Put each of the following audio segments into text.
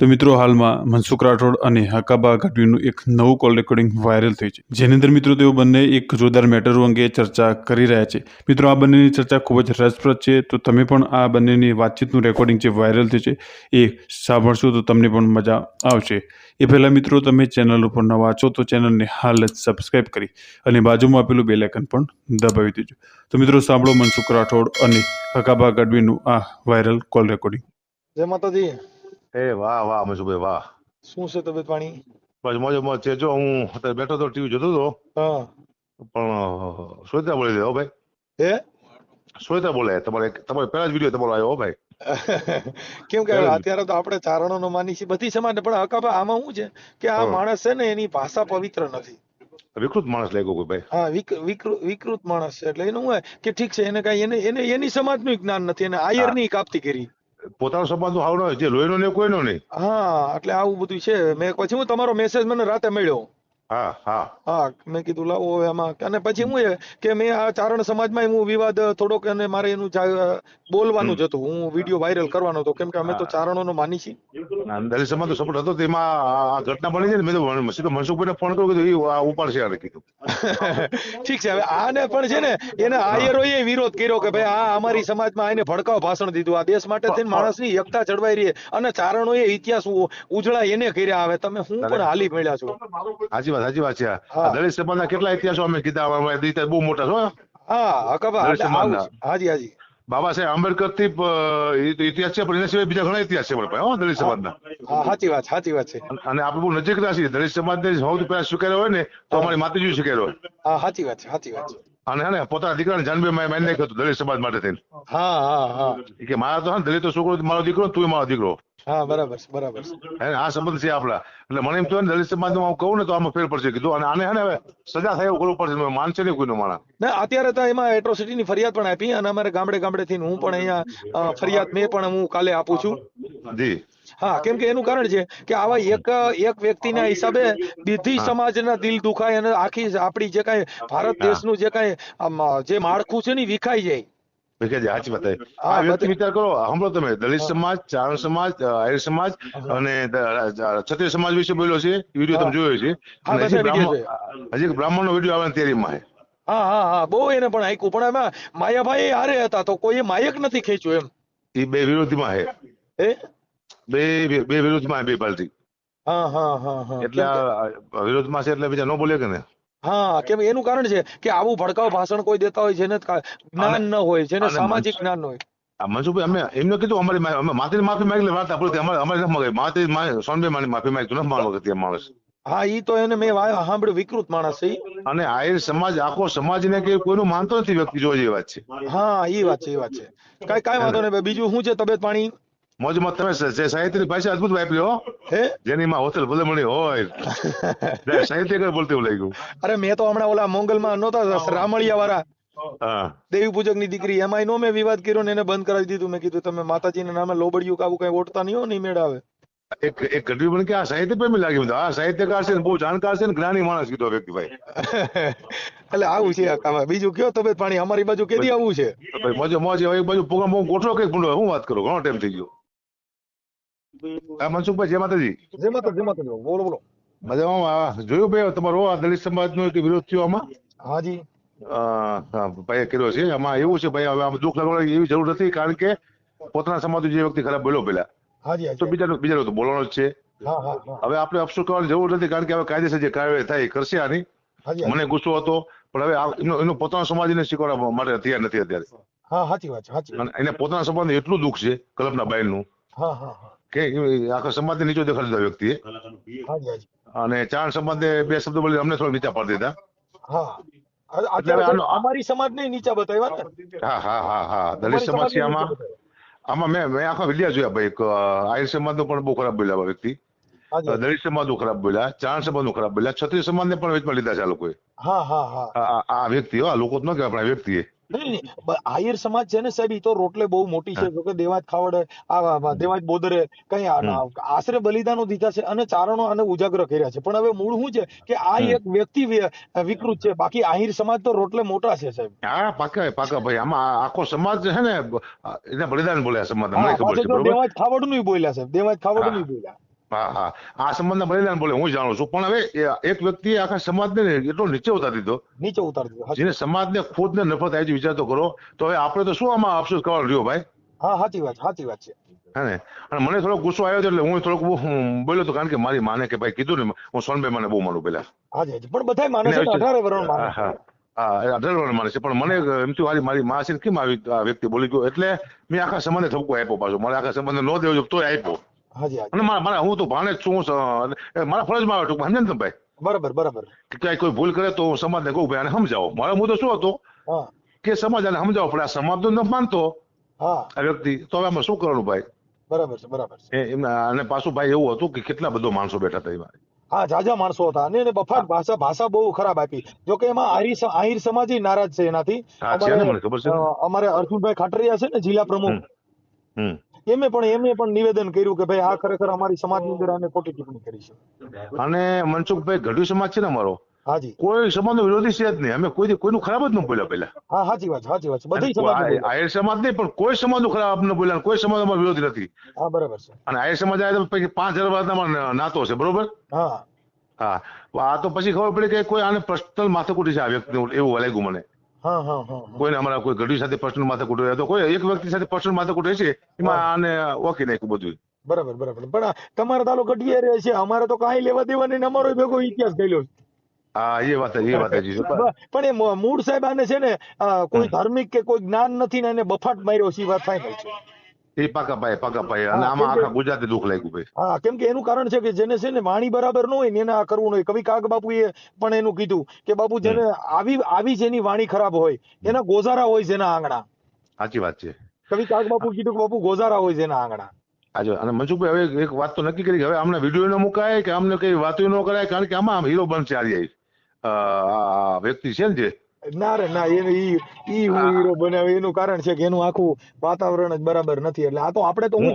તો મિત્રો, હાલમાં મનસુખ રાઠોડ અને હકાબા ગઢવીનું એક નવું કોલ રેકોર્ડિંગ વાયરલ થયું છે. જેની અંદર મિત્રો, તેઓ બંને એક જોરદાર મેટરો અંગે ચર્ચા કરી રહ્યા છે. મિત્રો, આ બંનેની ચર્ચા ખૂબ જ રસપ્રદ છે. તો તમે પણ આ બંનેની વાતચીતનું રેકોર્ડિંગ જે વાયરલ થઈ છે, એ સાંભળશો તો તમને પણ મજા આવશે. એ પહેલાં મિત્રો, તમે ચેનલ ઉપર ન વાંચો તો ચેનલને હાલ જ સબસ્ક્રાઈબ કરી અને બાજુમાં આપેલું બેલ આઇકન પણ દબાવી દેજો. તો મિત્રો, સાંભળો મનસુખ રાઠોડ અને હકાબા ગઢવીનું આ વાયરલ કોલ રેકોર્ડિંગ જય માતાજી. એ વાહ વાહ મજુભાઈ વાહ. શું છે તબિયત પાણી? બસ મોજે મોજ છે. જો હું અત્યારે બેઠો તો ટીવી જોતો હતો. હા. પણ શ્વેતા બોલી હો ભાઈ. હે? શ્વેતા બોલે તમારે તમારે પહેલા જ વીડિયો તમારો આવ્યો હો ભાઈ. કેમ કે અત્યારે તો આપણે ચારણો નો માની છીએ બધી સમાજ પણ હકાબા આમાં શું છે કે આ માણસ છે ને એની ભાષા પવિત્ર નથી. વિકૃત માણસ લાગ્યો કોઈ ભાઈ. હા વિકૃત માણસ છે એટલે એનું કે ઠીક છે એને કઈ એને એને એની સમાજનું જ્ઞાન નથી એને આયરની કાપતી કરી. પોતાનો નું હાવ ન હોય, જે લોહીનો ને કોઈનો નહીં. હા, એટલે આવું બધું છે. મેં પછી હું તમારો મેસેજ મને રાતે મળ્યો. હા હા હા મેં કીધું લાવો હવે આમાં. અને પછી હું કે મેં આ ચારણ સમાજમાં હું વિવાદ થોડોક અને મારે એનું બોલવાનું જ હતું. હું વીડિયો વાયરલ કરવાનો હતો. કેમ કે અમે તો ચારણોનો માની છીએ. દલિત સમાજ નો સપોર્ટ હતો. તેમાં આ ઘટના બની છે ને મેં તો સીધો મનસુખભાઈને ફોન કર્યો કીધું આ ઉપાડશે આને કીધું. ઠીક છે. હવે આને પણ છે ને એને આયરોએ વિરોધ કર્યો કે ભાઈ આ અમારી સમાજમાં આને ભડકાવ ભાષણ દીધું. આ દેશ માટે થઈને માણસની એકતા જળવાઈ રહી. અને ચારણોએ ઇતિહાસ ઉજળા એને કર્યા. હવે તમે હું પણ હાલી મળ્યા છો? સાચી વાત સાચી વાત છે. દલિત સમાજના કેટલા ઇતિહાસો અમે કીધા બહુ મોટા છો હા. હકબા દલિત એટલે આવું સમાજના. હાજી હાજી. બાબા સાહેબ આંબેડકરથી ઇતિહાસ છે પણ એના સિવાય બીજા ઘણા ઇતિહાસ છે પણ હો દલિત સમાજના. સાચી વાત સાચી વાત છે. અને આપણે બહુ નજીકના છીએ. દલિત સમાજને સૌથી પહેલા સ્વીકાર્યો હોય ને તો અમારી માતાજી સ્વીકાર્યો હોય. હા સાચી વાત છે સાચી વાત છે. અને હે ને પોતાના દીકરાને જાનબે મારી નાખ્યો હતો દલિત સમાજ માટે થઈને. હા હા હા. કે મારા તો ને છોકરો મારો દીકરો તું મારો દીકરો. હા બરાબર છે બરાબર છે. આ સંબંધ છે આપણા. એટલે મને એમ તો દલિત સમાજ હું કહું ને તો આમાં ફેર પડશે. કીધું અને આને હવે સજા થાય એવું કરવું પડશે. માનશે નહીં કોઈનો માણા ના અત્યારે તો એમાં એટ્રોસિટી ની ફરિયાદ પણ આપી અને અમારે ગામડે ગામડે થી હું પણ અહીંયા ફરિયાદ મેં પણ હું કાલે આપું છું. જી. હા કેમ કે એનું કારણ છે કે આવા એક એક વ્યક્તિના હિસાબે બીધી સમાજના દિલ દુખાય અને આખી આપણી જે કાંઈ ભારત દેશનું જે કાંઈ જે માળખું છે ને વિખાઈ જાય. સાચી વાત આ વ્યક્તિ વિચાર કરો સાંભળો તમે દલિત સમાજ ચારણ સમાજ અ, સમાજ અને ક્ષત્રિય સમાજ વિશે બોલ્યો છે વીડિયો તમે જોયો છે. હજી બ્રાહ્મણ નો વીડિયો આવવાની તૈયારીમાં હા હા હા બહુ એને પણ આયકું પણ એમાં માયાભાઈ હારે હતા તો કોઈ માયક નથી ખેંચ્યું એમ. એ બે વિરોધીમાં માં હે? બે બે વિરોધમાં બે પાર્ટી હા હા હા એટલે વિરોધમાં છે એટલે બીજા ન બોલે કે ને? હા કેમ એનું કારણ છે કે આવું ભડકાવ ભાષણ કોઈ દેતા હોય જેને જ્ઞાન ન હોય જેને સામાજિક જ્ઞાન ન હોય. મનસુખભાઈ અમે એમને કીધું અમારી અમે માથે માફી માંગી વાત આપણે અમારે અમારે નથી માંગી માથે સોનભાઈ માની માફી માંગતું ન માનવા કરતી માણસ. હા ઈ તો એને મેં સાંભળ્યું વિકૃત માણસ છે અને આહિર સમાજ આખો સમાજને કે કોઈનું માનતો નથી વ્યક્તિ જોવા જેવી વાત છે. હા ઈ વાત છે ઈ વાત છે. કઈ કઈ વાંધો નહીં બીજું શું છે તબિયત પાણી? મોજમાં તમે જે સાહિત્યની ભાષા અદભુત વાપરી હો. જેની માં હોતલ ભલે હોય. સાહિત્યકાર બોલતી એવું ગયું અરે મેં તો હમણાં ઓલા મોંગલમાં નહોતા રામળિયા વાળા દેવી પૂજકની દીકરી એમાં નો મેં વિવાદ કર્યો ને એને બંધ કરાવી દીધું. મેં કીધું તમે માતાજીના નામે લોબડિયું કાવું કઈ ઓટતા નહીં હો નહીં મેળાવે. એક એક ઘટવી પણ કે આ સાહિત્ય પ્રેમી લાગી મને. આ સાહિત્યકાર છે ને બહુ જાણકાર છે ને જ્ઞાની માણસ કીધો વ્યક્તિ ભાઈ. એટલે આવું છે કામ. બીજું કયો તબિયત પાણી? અમારી બાજુ કેદી આવું છે? મોજે મોજે એક બાજુ પ્રોગ્રામ બહુ ગોઠવો કંઈક હું વાત કરું? ઘણો ટાઈમ થઈ ગયો. હા મનસુખભાઈ જય માતાજી. જય માતા જય માતા બોલો બોલો. મજામાં? જોયું ભાઈ તમારો આ દલિત સમાજનો એક વિરોધ થયો આમાં? હાજી હા, કર્યો છે. આમાં એવું છે ભાઈ હવે આમ દુઃખ લાગવાની એવી જરૂર નથી કારણ કે પોતાના સમાજ જે વ્યક્તિ ખરાબ બોલ્યો પેલા હાજી તો બીજાનું બીજાનું તો બોલવાનો જ છે. હા હા હા. હવે આપણે અફસોસ કરવાની જરૂર નથી કારણ કે હવે કાયદેસર જે કાર્યવાહી થાય કરશે આની. મને ગુસ્સો હતો પણ હવે એનો એનો પોતાના સમાજને શીખવાડવા માટે તૈયાર નથી અત્યારે. હા સાચી વાત છે એને પોતાના સમાજ એટલું દુઃખ છે કલ્પના બાઈ નું હા હા. કે આખો સમાજ સમાજને નીચો દેખાડી દીધા વ્યક્તિએ. હાજી અને ચાર સંબંધે બે શબ્દો બોલી અમને થોડા નીચા પાડી દીધા. અમારી સમાજ ને નીચા બતાવ્યા હા હા હા હા. દલિત સમાજ છે આમાં. આમાં મેં મેં આખા વિડિયા જોયા ભાઈ. એક સમાજ આહિર પણ બહુ ખરાબ બોલ્યા આ વ્યક્તિ. દલિત સમાજનું ખરાબ બોલ્યા ચાર સમાજનું ખરાબ બોલ્યા ક્ષત્રિય સમાજને પણ વેચમાં લીધા છે આ લોકોએ. હા હા હા. આ વ્યક્તિ હો, આ લોકો તો ન કહેવાય પણ વ્યક્તિએ. નહીં આહિર સમાજ છે ને સાહેબ ઈ તો રોટલે બહુ મોટી છે. જોકે દેવાજ ખાવડે આ દેવાજ બોદરે કઈ આશરે બલિદાનો દીધા છે અને ચારણો અને ઉજાગર કર્યા છે. પણ હવે મૂળ શું છે કે આ એક વ્યક્તિ વિકૃત છે. બાકી આહિર સમાજ તો રોટલે મોટા છે સાહેબ. હા પાકા પાકા ભાઈ. આમાં આખો સમાજ છે ને એને બલિદાન બોલ્યા સમાજ મને હા ખબર પાછળ છે તો બરોબર? દેવાજ ખાવડનું બોલ્યા સાહેબ. દેવાજ ખાવડનું બોલ્યા. હા હા આ સમાજના બલિદાન બોલે હું જાણું છું. પણ હવે એક વ્યક્તિએ આખા સમાજને ને એટલો નીચે ઉતારી દીધો. નીચે ઉતારી દીધો જેને સમાજને ખુદને નફરત આવી વિચાર તો કરો તો હવે આપણે તો શું આમાં અફસોસ કરવાનો રહ્યો ભાઈ? હા સાચી વાત સાચી વાત છે. હે ને? અને મને થોડો ગુસ્સો આવ્યો એટલે હું થોડોક બોલ્યો હતો કારણ કે મારી માને કે ભાઈ કીધું ને હું સોનભાઈ મને બહુ માનું પેલા હાજી હાજી પણ બધાય માને છે અઢારે માને. હા, છે. અઢાર વર્ષ માને પણ મને એમ થયું મારી મારી મા છે કેમ આવી વ્યક્તિ બોલી ગયો? એટલે મેં આખા સમાજને ઠપકો આપ્યો પાછો. મારે આખા સમાજને નો દેવો તો આપ્યો. હાજી હાજી. અને મારા હું તો ભાણે છું મારા ફરજમાં આવે ટૂંકમાં સમજે ને ભાઈ? બરાબર બરાબર. કે ક્યાંય કોઈ ભૂલ કરે તો હું સમાજને કહું ભાઈ આને સમજાવો. મારો મુદ્દો શું હતો? કે સમાજ આને સમજાવો પણ આ સમાજ તો ન માનતો. હા. આ વ્યક્તિ તો હવે આમાં શું કરવાનું ભાઈ? બરાબર છે બરાબર છે. અને પાછું ભાઈ એવું હતું કે કેટલા બધો માણસો બેઠા હતા એમાં. હા જાજા માણસો હતા. અને બફાટ ભાષા ભાષા બહુ ખરાબ આપી. જો કે એમાં આહિર આહિર સમાજ નારાજ છે એનાથી. અમારે અર્જુનભાઈ ખાટરિયા છે ને જિલ્લા પ્રમુખ. એમે પણ એમને પણ નિવેદન કર્યું કે ભાઈ આ ખરેખર અમારી સમાજની અંદર આને ખોટી ટિપ્પણી કરી છે. અને મનસુખભાઈ ગઢવી સમાજ છે ને અમારો? હાજી. કોઈ સમાજ નો વિરોધી છે જ નહીં. અમે કોઈ કોઈનું ખરાબ જ ન બોલ્યા પેલા હા સાચી વાત સાચી વાત બધી સમાજ આયર સમાજ નહીં પણ કોઈ સમાજનું ખરાબ ન બોલ્યા કોઈ સમાજ અમારો વિરોધી નથી. હા બરાબર છે. અને આહિર સમાજ આવે તો પછી પાંચ હજાર વર્ષના માં નાતો છે બરોબર? હા. હા. આ તો પછી ખબર પડી કે કોઈ આને પર્સનલ માથાકૂટી છે આ વ્યક્તિ એવું લાગ્યું મને. કોઈને અમારા કોઈ ગઢવી સાથે પર્સનલ માથાકૂટ હોય તો કોઈ એક વ્યક્તિ સાથે પર્સનલ માથાકૂટ છે એમાં આને ઓકી નાખ્યું બધું. બરાબર બરાબર. પણ તમારે તાલો ગઢવી રહે છે અમારે તો કાંઈ લેવા દેવા નહીં અમારો ભેગો ઇતિહાસ ગયેલો હા એ વાત એ વાત છે. પણ એ મૂળ સાહેબ આને છે ને કોઈ ધાર્મિક કે કોઈ જ્ઞાન નથી ને એને બફાટ માર્યો છે વાત થાય છે. એ પાકા પાયે પાકા પાયે અને આમાં આખા ગુજરાતે દુઃખ લાગ્યું ભાઈ. હા કેમ કે એનું કારણ છે કે જેને છે ને વાણી બરાબર ન હોય ને એને આ કરવું ન હોય. કવિ કાગ બાપુએ પણ એનું કીધું કે બાપુ જેને આવી આવી જેની વાણી ખરાબ હોય એના ગોઝારા હોય જેના આંગણા. સાચી વાત છે. કવિ કાગ બાપુ કીધું કે બાપુ ગોઝારા હોય જેના આંગણા. આજે અને મનસુખભાઈ હવે એક વાત તો નક્કી કરી હવે આમને વીડિયો ન મુકાય કે આમને કઈ વાતો ન કરાય કારણ કે આમાં હીરો બનશે. આ વ્યક્તિ છે ને જે ના રે ના એને ઈ ઈ હું હીરો બનાવે એનું કારણ છે કે એનું આખું વાતાવરણ જ બરાબર નથી એટલે આ તો આપણે તો હું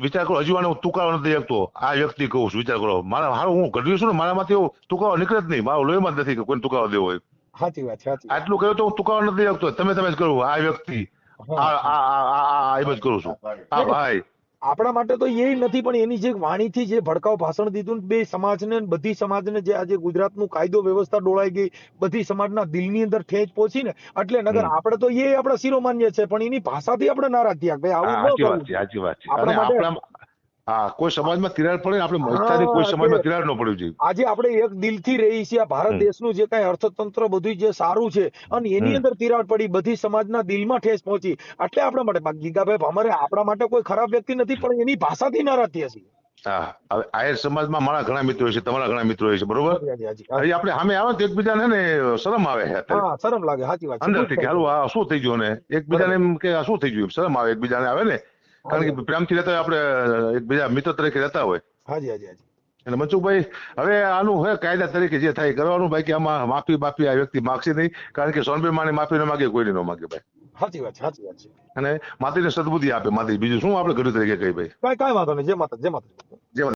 વિચાર કરો હજુ આને હું તુકારો નથી શકતો આ વ્યક્તિ કહું છું વિચાર કરો મારા હારું હું ઘડ્યું છું ને મારામાંથી એવું તુકારો નીકળે જ નહીં મારો લોહીમાં નથી કે કોઈને તુકારો દેવો હોય સાચી વાત સાચી આટલું કહ્યું તો હું તુકારો નથી શકતો તમે તમે જ કરો આ વ્યક્તિ આ આ આ આ- આ એમ જ કરું છું આ ભાઈ આપણા માટે તો એ નથી પણ એની જે વાણીથી જે ભડકાઉ ભાષણ દીધું ને બે સમાજને ને બધી સમાજને જે આજે ગુજરાતનું કાયદો વ્યવસ્થા ડોળાઈ ગઈ બધી સમાજના દિલની અંદર ઠેચ પહોંચી ને એટલે નગર આપણે તો એ આપણા શિરોમાન્ય છે પણ એની ભાષાથી આપણે નારાજ થયા ભાઈ આવું ન કરવું. આપણા માટે- હા કોઈ સમાજમાં તિરાડ પડે આપણે ઈચ્છાથી કોઈ સમાજમાં તિરાડ ન પડવી જોઈએ. આજે આપણે એક દિલથી રહી છીએ આ ભારત દેશનું જે કાંઈ અર્થતંત્ર બધું જે સારું છે અને એની અંદર તિરાડ પડી બધી સમાજના દિલમાં ઠેસ પહોંચી. એટલે આપણા માટે ગીગાભાઈ અમારે આપણા માટે કોઈ ખરાબ વ્યક્તિ નથી પણ એની ભાષાથી નારાજ થયા છીએ હા હવે આયર સમાજમાં મારા ઘણા મિત્રો છે તમારા ઘણા મિત્રો છે બરોબર. હજી આપણે સામે આવે તો એકબીજાને ને શરમ આવે છે શરમ લાગે સાચી વાત. અંદરથી કે હાલો આ શું થઈ ગયું ને? એકબીજાને એમ કે આ શું થઈ ગયું? શરમ આવે એકબીજાને આવે ને. કારણ કે પ્રેમથી રહેતા આપણે એકબીજા મિત્ર તરીકે રહેતા હોય. હાજી હાજી હાજી. અને મનસુખભાઈ હવે આનું હવે કાયદા તરીકે જે થાય કરવાનું બાકી આમાં માફી બાફી આ વ્યક્તિ માગશે નહીં કારણ કે સોનભાઈ માને માફી ન માગે કોઈ ન માગે ભાઈ. સાચી વાત સાચી વાત છે. અને માતાજીને સદબુદ્ધિ આપે માતાજી બીજું શું આપણે ઘડી તરીકે કહી ભાઈ? કાંઈ કાંઈ વાંધો નહીં જે માતા જે માતા